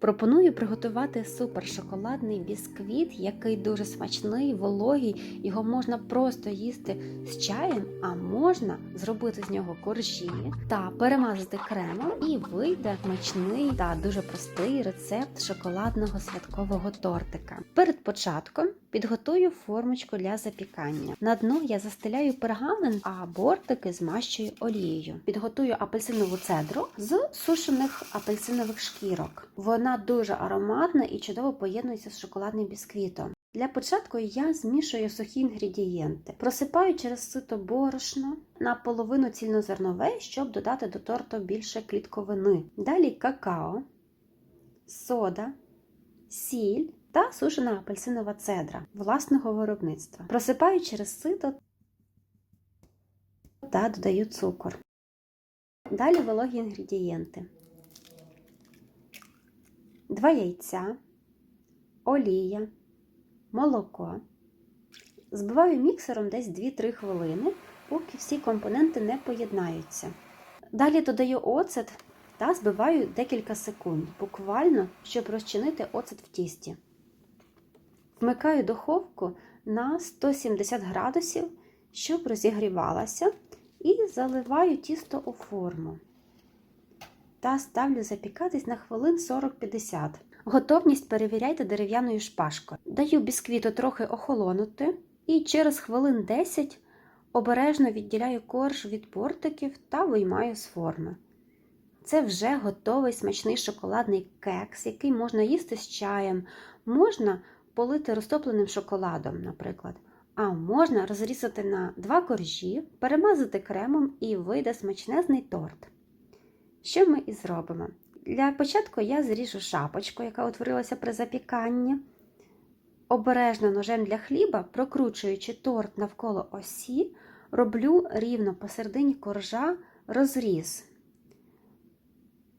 Пропоную приготувати супершоколадний бісквіт, який дуже смачний, вологий. Його можна просто їсти з чаєм, а можна зробити з нього коржі та перемазати кремом, і вийде смачний та дуже простий рецепт шоколадного святкового тортика. Перед початком підготую формочку для запікання. На дно я застеляю пергамент, а бортики змащую олією. Підготую апельсинову цедру з сушених апельсинових шкірок. Вона дуже ароматна і чудово поєднується з шоколадним бісквітом. Для початку я змішую сухі інгредієнти, просипаю через сито борошно наполовину цільнозернове, щоб додати до торту більше клітковини. Далі какао, сода, сіль та сушена апельсинова цедра власного виробництва. Просипаю через сито та додаю цукор. Далі вологі інгредієнти. 2 яйця, олія, молоко. Збиваю міксером десь 2-3 хвилини, поки всі компоненти не поєднаються. Далі додаю оцет та збиваю декілька секунд, буквально, щоб розчинити оцет в тісті. Вмикаю духовку на 170 градусів, щоб розігрівалася, і заливаю тісто у форму та ставлю запікатись на хвилин 40-50. Готовність перевіряйте дерев'яною шпажкою. Даю бісквіту трохи охолонути і через хвилин 10 обережно відділяю корж від бортиків та виймаю з форми. Це вже готовий смачний шоколадний кекс, який можна їсти з чаєм, можна полити розтопленим шоколадом, наприклад. А можна розрізати на два коржі, перемазати кремом і вийде смачнезний торт. Що ми і зробимо? Для початку я зріжу шапочку, яка утворилася при запіканні. Обережно ножем для хліба, прокручуючи торт навколо осі, роблю рівно посередині коржа розріз.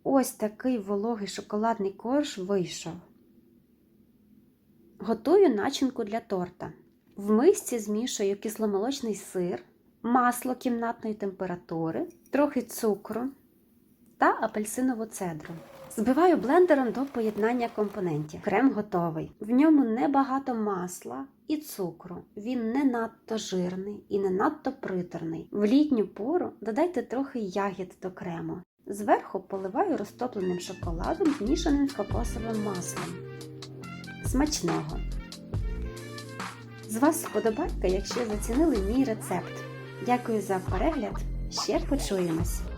Ось такий вологий шоколадний корж вийшов. Готую начинку для торта. В мисці змішую кисломолочний сир, масло кімнатної температури, трохи цукру та апельсинову цедру. Збиваю блендером до поєднання компонентів. Крем готовий. В ньому небагато масла і цукру. Він не надто жирний і не надто приторний. В літню пору додайте трохи ягід до крему. Зверху поливаю розтопленим шоколадом, змішаним з кокосовим маслом. Смачного! З вас сподобайка, якщо зацінили мій рецепт. Дякую за перегляд. Ще почуємось!